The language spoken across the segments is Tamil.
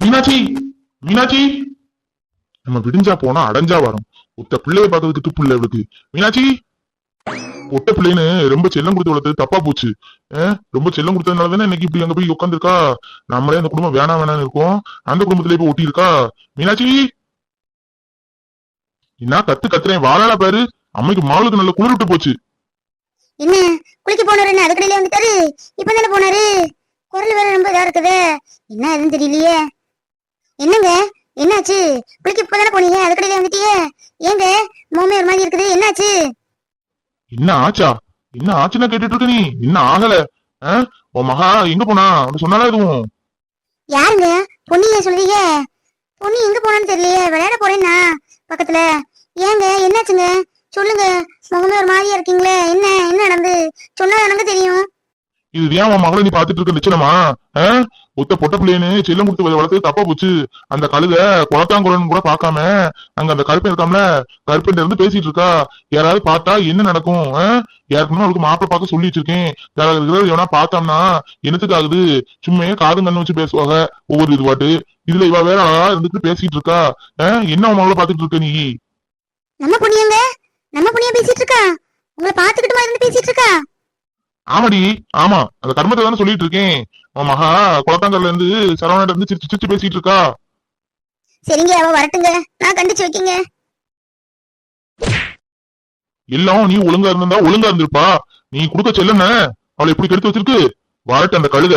மீனாட்சி மீனாட்சி நம்ம விடிஞ்சா போனா அடைஞ்சா வரும். ஒத்த பிள்ளைய பார்க்கறதுக்கு பிள்ளை இல்லை இவளுக்கு. மீனாட்சி ஒட்ட பிள்ளைன்னு ரொம்ப செல்லம் கொடுத்து வளர்த்தது தப்பா போச்சு. ரொம்ப செல்லம் கொடுத்ததுனால தானே இன்னைக்கு இப்படி அங்க போய் உட்காந்துருக்கா நம்மளே அந்த குடும்பம் வேணாம் வேணாம்னு இருக்கோம். அந்த குடும்பத்துல போய் ஒட்டி இருக்கா மீனாட்சி என்ன கத்து கத்துறேன். வாழால பாரு. அம்மைக்கு மாவுளுக்கு நல்ல குளிர் விட்டு போச்சு. என்ன? குளிக்க போனாரு என்ன? அதுக்கடையில வந்துட்டாரு இப்ப தானே போனாரு. குரல் வேற ரொம்ப இதா இருக்குதே. என்ன எதுவும் தெரியலையே. என்னங்க? என்னாச்சு? குளிக்க இப்பதானே போனீங்க? அதுக்கடையில வந்துட்டியே. ஏங்க? மோமே ஒரு மாதிரி இருக்குது. என்னாச்சு? என்ன ஆச்சா? என்ன ஆச்சுன்னா கேட்டுட்டு இருக்க நீ என்ன ஆகல? உன் மகா எங்க போனா? அப்படி சொன்னாலா எதுவும்? யாருங்க? பொன்னிய சொல்றீங்க. பொன்னி எங்க போனான்னு தெரியலையே. விளையாட போறேன்னா பக்கத்துல. ஏங்க என்னாச்சுங்க? சொல்லுங்க. முகமே ஒரு மாதிரியா இருக்கீங்களே. என்ன என்ன நடந்து? சொன்னா எனக்கு தெரியும். இது ஏன் உன் மகளை நீ பாத்துட்டு இருக்க நிச்சயமா? ஒத்த பொட்ட பிள்ளைன்னு செல்லம் கொடுத்து வளர்த்து தப்பா போச்சு. அந்த கழுத குளத்தாங்குழன்னு கூட பார்க்காம அங்க அந்த கருப்பன் இருக்காமல கருப்பன் இருந்து பேசிட்டு இருக்கா. யாராவது பார்த்தா என்ன நடக்கும்? ஆஹ்? ஏற்கனவே அவளுக்கு மாப்பிள்ள பார்க்க சொல்லி வச்சிருக்கேன். யாராவது இருக்கிறது எவனா பார்த்தோம்னா என்னத்துக்கு ஆகுது சும்மையே காது கண்ணு வச்சு பேசுவாங்க. ஒவ்வொரு இது பாட்டு இதுல இவ வேற அழகா இருந்துட்டு பேசிட்டு இருக்கா. என்ன உன் மகளை பாத்துட்டு இருக்க நீ? நம்ம புண்ணியங்க நம்ம பொண்ணியா பேசிட்டு இருக்கா? உங்களை பாத்துக்கிட்டு இருந்து பேசிட்டு இருக்கா? ஆமாடி ஆமா. அந்த கர்மத்தை தானே சொல்லிட்டு இருக்கேன். உன் மகா குளத்தாங்கல்ல இருந்து சரவணாட்ட இருந்து சிரிச்சு சிரிச்சு பேசிட்டு இருக்கா? சரிங்க அவ வரட்டுங்க. நான் கண்டிச்சு வைக்கீங்க. எல்லாம் நீ ஒழுங்கா இருந்திருந்தா ஒழுங்கா இருந்திருப்பா. நீ கொடுக்க செல்லன அவளை எப்படி கெடுத்து வச்சிருக்கு? வரட்டு அந்த கழுத.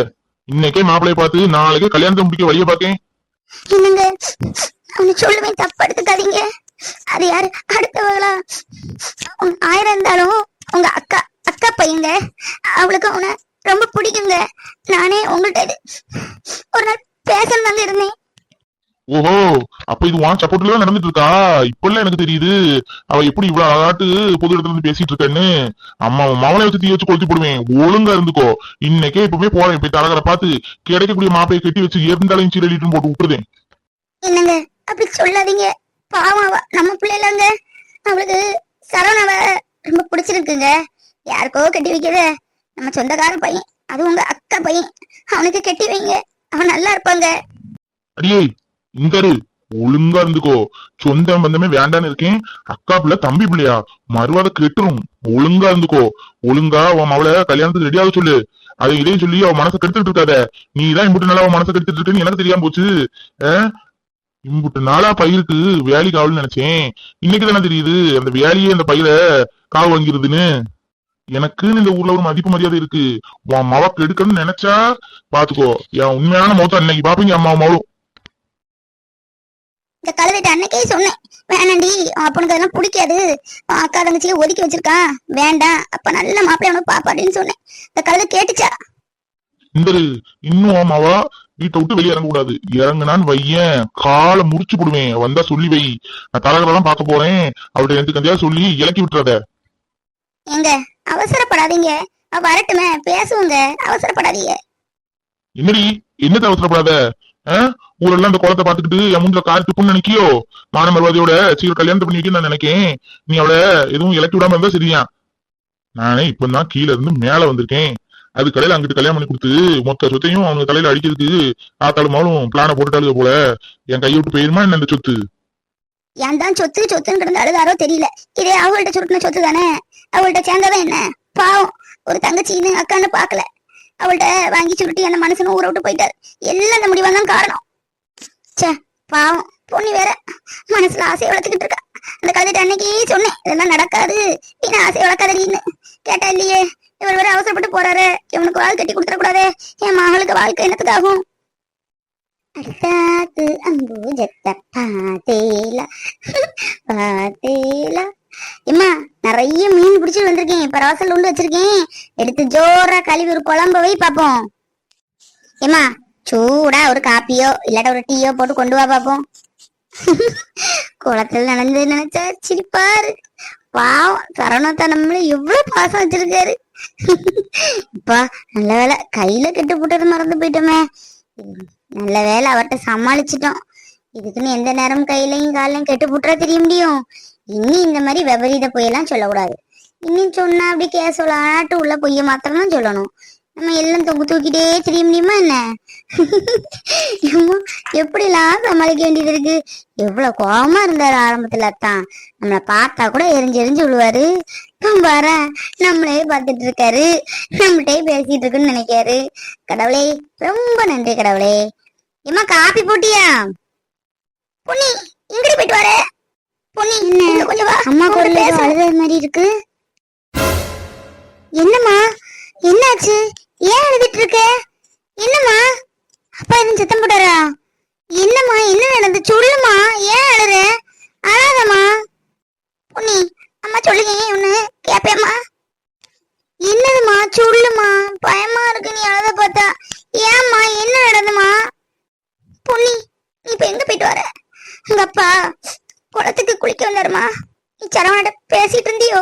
இன்னைக்கே மாப்பிளைய பார்த்து நாளைக்கே கல்யாணத்தை முடிக்க வழிய பாக்கேன் என்னங்க? அவனு சொல்லுவேன் தப்பு எடுத்துக்காதீங்க. அது யாரு? அடுத்தவங்களா? உங்க ஆயிரம் இருந்தாலும் உங்க அக்கா பையங்க அவளுக்கு அவனை ரொம்ப பிடிக்குங்க. நானே உங்கள்கிட்ட ஒரு நாள் பேசணும் தாங்க இருந்தேன். ஓஹோ அப்ப இது வான் சப்போர்ட்ல நடந்துட்டு இருக்கா? இப்பெல்லாம் எனக்கு தெரியுது. அவ எப்படி இவ்வளவு அழகாட்டு பொது இடத்துல இருந்து பேசிட்டு இருக்கன்னு. அம்மா மவனை வச்சு தீ வச்சு கொளுத்தி போடுவேன். ஒழுங்கா இருந்துக்கோ. இன்னைக்கே இப்பவே போறேன். போய் தரகரை பார்த்து கிடைக்கக்கூடிய மாப்பையை கட்டி வச்சு இருந்தாலும் சீரழிட்டு போட்டு விட்டுருதேன். என்னங்க? அப்படி சொல்லாதீங்க. பாவம் நம்ம பிள்ளைலங்க அவளுக்கு சரவணாவ ரொம்ப பிடிச்சிருக்குங்க. யாருக்கோ கட்டி வைக்கிற? நம்ம சொந்தக்கார பையன் அது உங்க அக்கா பையன். அவனுக்கு கட்டி வைங்க. அவன் நல்லா இருப்பாங்க. அடியே இங்கரு ஒழுங்கா இருந்துக்கோ. சொந்த பந்தமே வேண்டான்னு இருக்கேன். அக்கா பிள்ளை தம்பி பிள்ளையா? மறுவாத கெட்டுரும். ஒழுங்கா இருந்துக்கோ. ஒழுங்கா உன் அவளை கல்யாணத்துக்கு ரெடியாக சொல்லு. அதை இதையும் சொல்லி அவன் மனசை கெடுத்துட்டு இருக்காத. நீ தான் இம்புட்டு நாளா அவன் மனசை கெடுத்துட்டு இருக்கேன்னு எனக்கு தெரியாம போச்சு. ஆஹ்? இம்புட்டு நாளா பயிருக்கு வேலி காவல்னு நினைச்சேன். இன்னைக்கு தானே தெரியுது அந்த வேலையே அந்த பயிரை காவு வாங்கிருதுன்னு. எனக்குன்னு இந்த ஊர்ல ஒரு மதிப்பு மரியாதை இருக்கு. உன் மவ கெடுக்கணும்னு நினைச்சா பாத்துக்கோ. என் உண்மையான மௌத்தம் இன்னைக்கு பாப்பீங்க அம்மா மவளும் இந்த கழுதைட்ட அன்னைக்கே சொன்னேன். வேணாண்டி அப்பனுக்கு அதெல்லாம் பிடிக்காது. அக்கா தங்கச்சியை ஒதுக்கி வச்சிருக்கான் வேண்டாம் அப்ப நல்ல மாப்பிள்ளை அவனுக்கு பாப்பாடின்னு சொன்னேன். இந்த கழுதை கேட்டுச்சா? இந்த இன்னும் அம்மாவா வீட்டை விட்டு வெளியே இறங்க கூடாது. இறங்குனான்னு வையேன். காலை முடிச்சு போடுவேன். வந்தா சொல்லி வை. நான் தலைவரெல்லாம் பார்க்க போறேன். அவர்கிட்ட எனக்கு கந்தையா சொல்லி இலக்கி விட்டுறத. எங்க அவசரப்படாதீங்க. வரட்டுமே பேசுவோங்க. அவசரப்படாதீங்க. என்னடி? என்னத்த அவசரப்படாத? ஊரெல்லாம் அந்த குளத்தை பாத்துக்கிட்டு என் முந்திர கார் துப்புன்னு நினைக்கியோ மானமர்வாதியோட சீக்கிரம் கல்யாணத்தை பண்ணி நான் நினைக்கேன். நீ அவளை எதுவும் இலக்கி விடாம இருந்தா சரியா? நானே இப்பதான் கீழே இருந்து மேல வந்திருக்கேன். அது கடையில அங்கிட்டு கல்யாணம் பண்ணி கொடுத்து மொத்த சொத்தையும் அவங்க தலையில அடிக்கிறதுக்கு ஆத்தாலும் மாலும் பிளான போட்டுட்டாளுக போல. என் கையை விட்டு போயிருமா என்ன இந்த சொத்து? ஏன் தான் சொத்து சொத்துன்னு கிடந்து அழுதாரோ தெரியல. இதே அவள்கிட்ட சுருட்டின சொத்து தானே அவள்கிட்ட சேர்ந்தவன் என்ன? பாவம். ஒரு தங்கச்சின்னு அக்கான்னு பாக்கல அவள்கிட்ட வாங்கி சுருட்டி அந்த மனசுன்னு ஊரை விட்டு போயிட்டாரு. எல்லாம் அந்த முடிவா தான் காரணம். ச்சே பாவம். பொண்ணு வேற. மனசுல ஆசையை வளர்த்துக்கிட்டு இருக்கா. அந்த கழுதிட்டு அன்னைக்கு சொன்னேன் இதெல்லாம் நடக்காது. நீ ஆசையை வளர்க்காதீன்னு கேட்டா இல்லையே இவர் வேற அவசரப்பட்டு போறாரு. இவனுக்கு வாழ் கட்டி கொடுத்துடக்கூடாது. என் மகளுக்கு வாழ்க்கை என்னத்துக்காகும்? ஆகும் பாத்தேலா பாத்தேலா எம்மா நிறைய மீன் பிடிச்சிட்டு வந்திருக்கேன் இப்ப ராசல் உண்டு வச்சிருக்கேன் எடுத்து ஜோரா கழுவி ஒரு குழம்பு போய் பாப்போம் ஏம்மா சூடா ஒரு காப்பியோ இல்லாட்ட ஒரு டீயோ போட்டு கொண்டு வா பாப்போம் குளத்துல நடந்து நினைச்சா சிரிப்பாரு பாவம் சரணத்தா நம்மள எவ்வளவு பாசம் வச்சிருக்காரு இப்பா நல்ல வேலை கையில கெட்டு போட்டது மறந்து போயிட்டோமே நல்ல வேலை அவர்கிட்ட சமாளிச்சிட்டோம். இதுக்குன்னு எந்த நேரம் கையிலையும் காலையும் கெட்டு புட்டுறா தெரிய முடியும். இனி இந்த மாதிரி விபரீத பொய்யெல்லாம் சொல்லக்கூடாது. இனி சொன்னா அப்படி கேசவலாட்டு உள்ள பொய்ய மாத்திரம் தான் சொல்லணும். நம்ம எல்லாம் தொங்கு தூக்கிட்டே தெரிய முடியுமா என்ன? எப்படிலாம் சமாளிக்க வேண்டியது இருக்கு? எவ்வளவு கோபமா இருந்தாரு ஆரம்பத்துல தான் நம்மள பார்த்தா கூட எரிஞ்சு எரிஞ்சு விழுவாரு. பாரு நம்மளே பார்த்துட்டு இருக்காரு. நம்மகிட்டே பேசிட்டு இருக்குன்னு நினைக்காரு. கடவுளே ரொம்ப நன்றி கடவுளே. ஏமா காப்பி போட்டியா? பொன்னி இங்கடி போயிட்டு வர பொன்னி இங்க கொஞ்சம் வா. அம்மா குரல் அழுத மாதிரி இருக்கு. என்னம்மா? என்னாச்சு ஏன் அழுதுட்டு இருக்க என்னம்மா அப்பா எதுவும் சத்தம் போட்டாரா என்னம்மா என்ன நடந்து சொல்லுமா ஏன் அழுற அழாதம்மா பொன்னி அம்மா சொல்லுங்க ஒண்ணு கேப்பேம்மா என்னதுமா சொல்லுமா பயமா இருக்கு நீ அழுத பார்த்தா ஏம்மா என்ன நடந்துமா பொன்னி நீ இப்ப எங்க போயிட்டு வர உங்க அப்பா குளத்துக்கு குளிக்க வந்தாருமா நீ சரவணட்ட பேசிட்டு இருந்தியோ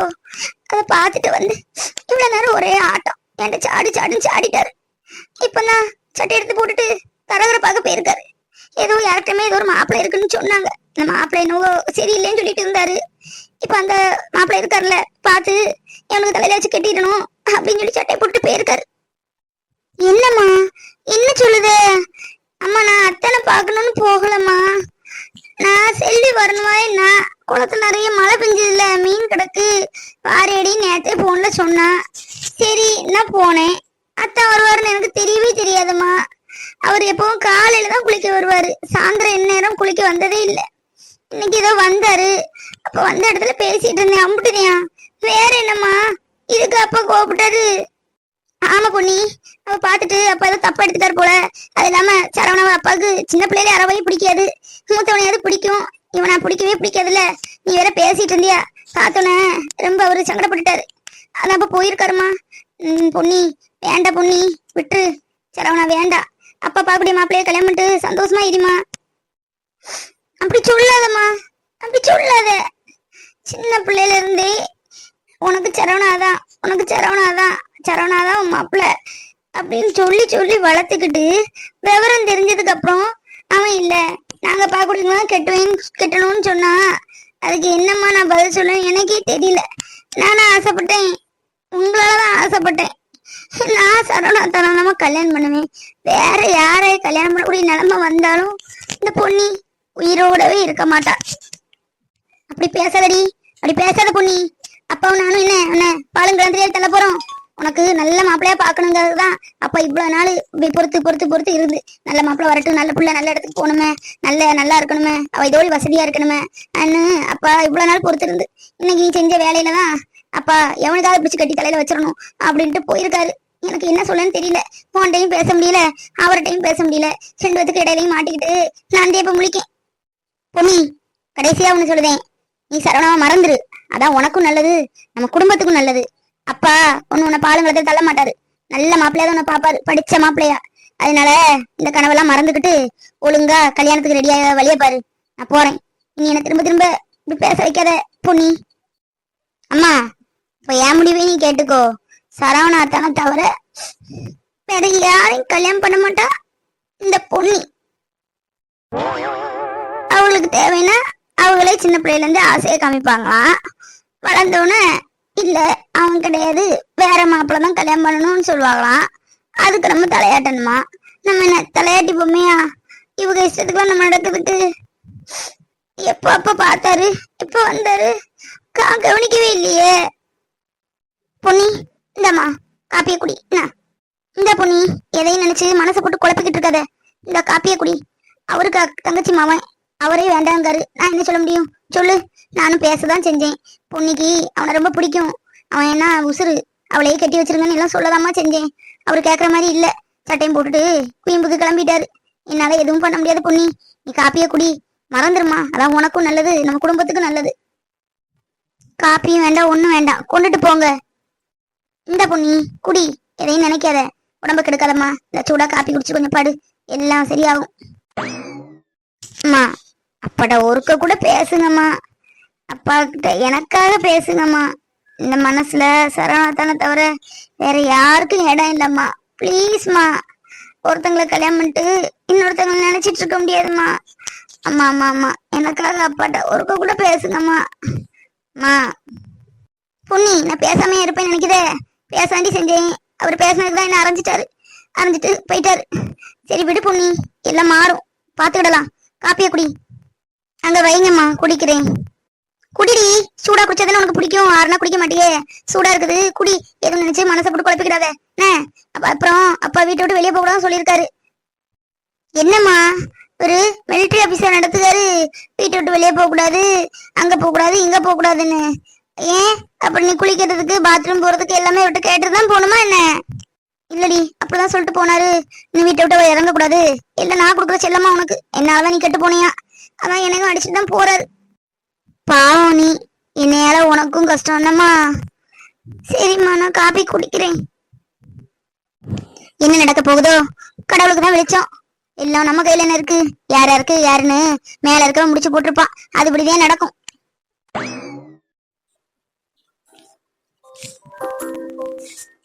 அதை பார்த்துட்டு வந்து இவ்வளோ நேரம் ஒரே ஆட்டம். என்கிட்ட சாடி சாடின்னு சாடிட்டாரு. இப்போ நான் சட்டை எடுத்து போட்டுட்டு தரகர பார்க்க போயிருக்காரு. ஏதோ யார்கிட்டமே ஏதோ ஒரு மாப்பிள்ளை இருக்குன்னு சொன்னாங்க. இந்த மாப்பிள்ளை என்னவோ சரியில்லைன்னு சொல்லிட்டு இருந்தாரு. இப்போ அந்த மாப்பிள்ளை இருக்காருல்ல பார்த்து எனக்கு தலையில வச்சு கட்டிடணும் அப்படின்னு சொல்லி சட்டை போட்டு போயிருக்காரு. என்னம்மா? என்ன சொல்லுது? அம்மா நான் அத்தனை பார்க்கணும்னு போகலம்மா. நான் செல்லி வரணுமா என்ன குளத்துல நிறைய மழை பெஞ்சதுல மீன் கிடக்கு. பாரேடி நேத்தே போன்ல சொன்னா. சரி நான் போனேன். அத்தை வருவாருன்னு எனக்கு தெரியவே தெரியாதும்மா. அவர் எப்பவும் காலையில தான் குளிக்க வருவாரு. சாயந்தரம் எந்நேரம் குளிக்க வந்ததே இல்லை. இன்னைக்கு ஏதோ வந்தாரு. அப்ப வந்த இடத்துல பேசிட்டு இருந்தேன். அம்புட்டுனியா வேற என்னம்மா? இதுக்கு அப்பா கோவப்பட்டாரு. ஆமா பொண்ணி பாத்துட்டு அப்பா ஏதோ தப்பா எடுத்துட்டாரு போல. அது இல்லாம சரவணாவ அப்பாவுக்கு சின்ன பிள்ளையில அறவையும் பிடிக்காது. மூத்தவனையாவது பிடிக்கும்? இவனை பிடிக்கவே பிடிக்காதுல்ல. நீ வேற பேசிட்டு இருந்தியா? பார்த்தோன்னே ரொம்ப அவரு சங்கடப்பட்டுட்டாரு. அதான் அப்ப போயிருக்காருமா? உம் பொன்னி வேண்டாம் பொன்னி விட்டுரு. சரவணா வேண்டாம். அப்பா பாக்குடைய மாப்பிள்ளைய கல்யாணம் பண்ணிட்டு சந்தோஷமா இருமா? அப்படி சொல்லாதம்மா. அப்படி சொல்லாத. சின்ன பிள்ளையில இருந்தே உனக்கு சரவணாதான் உனக்கு சரவணாதான் சரவணாதான் உன் மாப்பிள்ள. அப்படின்னு சொல்லி சொல்லி வளர்த்துக்கிட்டு விவரம் தெரிஞ்சதுக்கு அப்புறம் அவன் இல்ல. நாங்க பாக்குறீங்களா கெட்டுவேன் கெட்டணும்னு சொன்னா அதுக்கு என்னம்மா நான் பதில் சொல்லுவேன்? எனக்கே தெரியல. நானும் ஆசைப்பட்டேன். உங்களாலதான் ஆசைப்பட்டேன். நான் சரவணா தரணமா கல்யாணம் பண்ணுவேன். வேற யாரை கல்யாணம் பண்ணக்கூடிய நிலைமை வந்தாலும் இந்த பொண்ணி உயிரோடவே இருக்க மாட்டா. அப்படி பேசாதடி. அப்படி பேசாத பொண்ணி. அப்பாவும் நானும் என்ன என்ன பாலுங்கிழந்திரியா தள்ள போறோம். உனக்கு நல்ல மாப்பிள்ளையா பாக்கணுங்கிறது தான். அப்பா இவ்வளவு நாள் இப்படி பொறுத்து பொறுத்து பொறுத்து இருந்து நல்ல மாப்பிள்ளை வரட்டும் நல்ல பிள்ளை நல்ல இடத்துக்கு போகணுமே நல்ல நல்லா இருக்கணுமே அவ இதோடு வசதியா இருக்கணுமே அண்ணு அப்பா இவ்வளவு நாள் பொறுத்து இருந்து. இன்னைக்கு நீ செஞ்ச வேலையில தான் அப்பா எவனுக்காவது பிடிச்சு கட்டி தலையில வச்சிடணும் அப்படின்ட்டு போயிருக்காரு. எனக்கு என்ன சொல்லன்னு தெரியல. போன்டையும் பேச முடியல அவர்கிட்டயும் பேச முடியல. ரெண்டு பேத்துக்கு இடையிலையும் மாட்டிக்கிட்டு நான் இப்ப முழிக்கேன். பொன்னி கடைசியா ஒண்ணு சொல்லுதேன். நீ சரவணாவை மறந்துரு. அதான் உனக்கும் நல்லது நம்ம குடும்பத்துக்கும் நல்லது. அப்பா ஒன்னு உன்னை பாலுங்கிறத தள்ள மாட்டாரு. நல்ல மாப்பிள்ளையா தான் உன்னை பாப்பாரு. படிச்ச மாப்பிள்ளையா. அதனால இந்த கனவெல்லாம் மறந்துக்கிட்டு ஒழுங்கா கல்யாணத்துக்கு ரெடியாக வழிய பாரு. நான் போறேன். நீ என்ன திரும்ப திரும்ப இப்படி பேச வைக்காத பொன்னி. அம்மா இப்போ என் முடிவே நீ கேட்டுக்கோ. சரவணா தானே தவிர வேற யாரையும் கல்யாணம் பண்ண மாட்டா இந்த பொன்னி. அவங்களுக்கு தேவைன்னா அவங்களே சின்ன பிள்ளையில இருந்து ஆசையை காமிப்பாங்களாம். வளர்ந்தோன்னே இல்ல அவன் கிடையாது. வேற மாப்பிள்ள தான் கல்யாணம் பண்ணணும்னு சொல்லுவாங்களாம். அதுக்கு நம்ம தலையாட்டணுமா? நம்ம என்ன தலையாட்டி பொம்மையா இவங்க இஷ்டத்துக்குலாம் நம்ம நடக்கிறதுக்கு எப்ப அப்ப பார்த்தாரு எப்ப வந்தாரு? கா- கவனிக்கவே இல்லையே. பொன்னி இந்தாம்மா காப்பிய குடி. என்ன இந்த பொன்னி. எதையும் நினைச்சு மனசை போட்டு குழப்பிக்கிட்டு இருக்காத. இந்த காப்பிய குடி. அவருக்கு தங்கச்சி மாவன் அவரே வேண்டாங்காரு. நான் என்ன சொல்ல முடியும்? சொல்லு. நானும் பேசதான் செஞ்சேன். பொன்னிக்கு அவனை ரொம்ப பிடிக்கும். அவன் என்ன உசுறு. அவளையே கட்டி வச்சிருங்கன்னு எல்லாம் சொல்லதாம்மா செஞ்சேன். அவர் கேக்குற மாதிரி இல்ல. சட்டையும் போட்டுட்டு குயம்புக்கு கிளம்பிட்டாரு. என்னால எதுவும் பண்ண முடியாது பொண்ணி நீ காப்பிய குடி. மறந்துருமா அதான் உனக்கும் நல்லது. நம்ம குடும்பத்துக்கும் நல்லது. காப்பியும் வேண்டாம் ஒன்றும் வேண்டாம். கொண்டுட்டு போங்க. இந்த பொன்னி குடி. எதையும் நினைக்காத. உடம்ப கெடுக்காதம்மா. இந்த சூடா காப்பி குடிச்சு கொஞ்சம் பாடு. எல்லாம் சரியாகும். அம்மா. அப்பாட்ட ஒருக்க கூட பேசுங்கம்மா. அப்பா கிட்ட எனக்காக பேசுங்கம்மா. இந்த மனசுல சரணாத்தான தவிர வேற யாருக்கும் இடம் இல்லம்மா. ப்ளீஸ்மா. ஒருத்தங்களை கல்யாணம் பண்ணிட்டு இன்னொருத்தங்களை நினைச்சிட்டு இருக்க முடியாதும்மா. ஆமா ஆமா ஆமா எனக்காக அப்பாட்ட ஒருக்க கூட பேசுங்கம்மா. அம்மா பொன்னி நான் பேசாம இருப்பேன் நினைக்கிறே பேசாண்டி செஞ்சேன். அவர் பேசினதுக்கு தான் என்ன அரைஞ்சிட்டாரு. அரைஞ்சிட்டு போயிட்டாரு. சரி விடு பொன்னி. எல்லாம் மாறும். பாத்துக்கிடலாம் காப்பிய குடி. அங்க வைங்கம்மா குடிக்கிறேன். குடிடி சூடா குடிச்சதானே உனக்கு பிடிக்கும்? ஆறுனா குடிக்க மாட்டியே. சூடா இருக்குது குடி. எதுவும் நினைச்சு மனசை போட்டு குழப்பிக்கிறாத என்ன? அப்புறம் அப்பா வீட்டை விட்டு வெளியே போகக்கூடாதுன்னு சொல்லியிருக்காரு. என்னம்மா? ஒரு மிலிட்டரி ஆபீசர் நடத்துக்காரு வீட்டை விட்டு வெளியே போக கூடாது அங்க போக கூடாது இங்க போக கூடாதுன்னு ஏன்? அப்படி நீ குளிக்கிறதுக்கு பாத்ரூம் போறதுக்கு எல்லாமே விட்டு கேட்டு தான் போகணுமா என்ன? இல்லடி அப்படிதான் சொல்லிட்டு போனாரு. நீ வீட்டை விட்டு இறங்க கூடாது இல்ல நான் கொடுக்குற செல்லமா உனக்கு. என்னாலதான் நீ கெட்டு போனியா? அதான் எனக்கும் அடிச்சுட்டு தான் போறாரு. பாவம் நீ. என்னையால உனக்கும் கஷ்டம். என்னம்மா? சரிம்மா நான் காபி குடிக்கிறேன். என்ன நடக்க போகுதோ? கடவுளுக்கு தான் வெளிச்சம். எல்லாம் நம்ம கையில என்ன இருக்கு? யார் யாருக்கு? யாருன்னு மேல இருக்க முடிச்சு போட்டிருப்பான். அதுபடிதான் நடக்கும். Thank you.